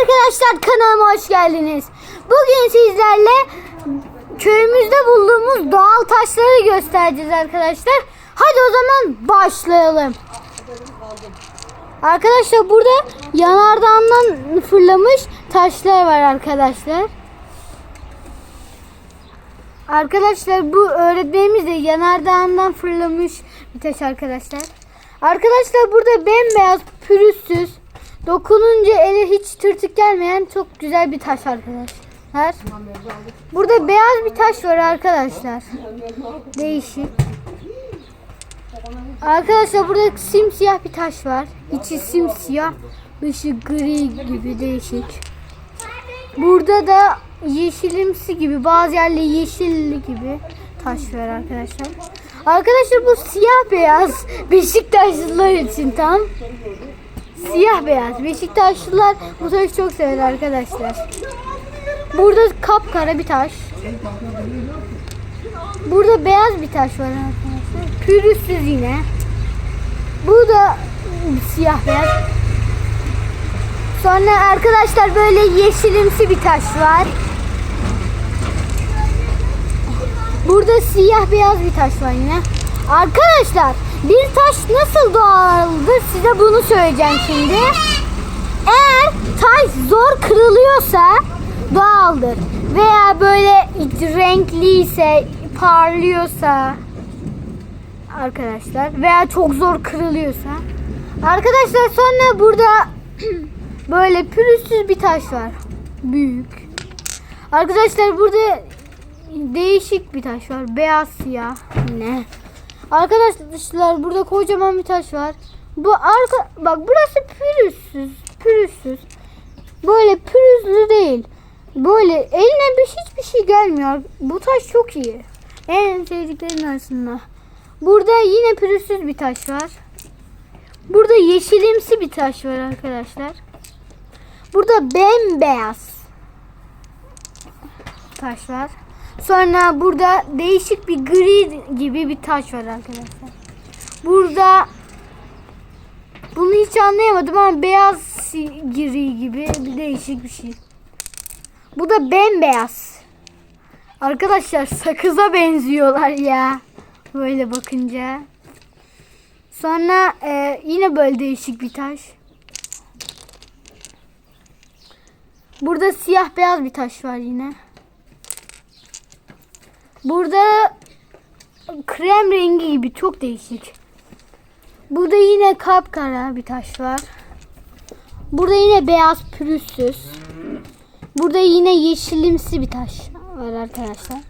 arkadaşlar kanalıma hoş geldiniz. Bugün sizlerle köyümüzde bulduğumuz doğal taşları göstereceğiz arkadaşlar. Hadi o zaman başlayalım. Arkadaşlar burada yanardağından fırlamış taşlar var arkadaşlar. Arkadaşlar bu öğretmenimiz de yanardağından fırlamış bir taş arkadaşlar. Arkadaşlar burada bembeyaz pürüzsüz dokununca ele hiç tırtık gelmeyen çok güzel bir taş arkadaşlar. Burada beyaz bir taş var arkadaşlar. Değişik. Arkadaşlar burada simsiyah bir taş var. İçi simsiyah, dışı gri gibi değişik. Burada da yeşilimsi gibi bazı yerleri yeşilli gibi taş var arkadaşlar. Arkadaşlar bu siyah beyaz Beşiktaşlılar için tam. Siyah beyaz Beşiktaşlılar bu taşı çok sever arkadaşlar. Burada kapkara bir taş. Burada beyaz bir taş var arkadaşlar. Pürüzsüz yine. Bu da siyah beyaz. Sonra arkadaşlar böyle yeşilimsi bir taş var. Burada siyah beyaz bir taş var yine. Arkadaşlar bir taş nasıl doğaldır size bunu söyleyeceğim şimdi. Eğer taş zor kırılıyorsa doğaldır. Veya böyle renkliyse, parlıyorsa arkadaşlar veya çok zor kırılıyorsa. Arkadaşlar sonra burada böyle pürüzsüz bir taş var. Büyük. Arkadaşlar burada değişik bir taş var. Beyaz siyah yine. Arkadaşlar burada kocaman bir taş var. Bu arka bak burası pürüzsüz. Pürüzsüz. Böyle pürüzlü değil. Böyle eline bir hiçbir şey gelmiyor. Bu taş çok iyi. En sevdiklerim arasında. Burada yine pürüzsüz bir taş var. Burada yeşilimsi bir taş var arkadaşlar. Burada bembeyaz taş var. Sonra burada değişik bir gri gibi bir taş var arkadaşlar. Burada bunu hiç anlayamadım ama beyaz gri gibi bir değişik bir şey. Bu da bembeyaz. Arkadaşlar sakıza benziyorlar ya. Böyle bakınca. Sonra e, yine böyle değişik bir taş. Burada siyah beyaz bir taş var yine. Burada krem rengi gibi çok değişik. Burada yine kapkara bir taş var. Burada yine beyaz pürüzsüz. Burada yine yeşilimsi bir taş var arkadaşlar.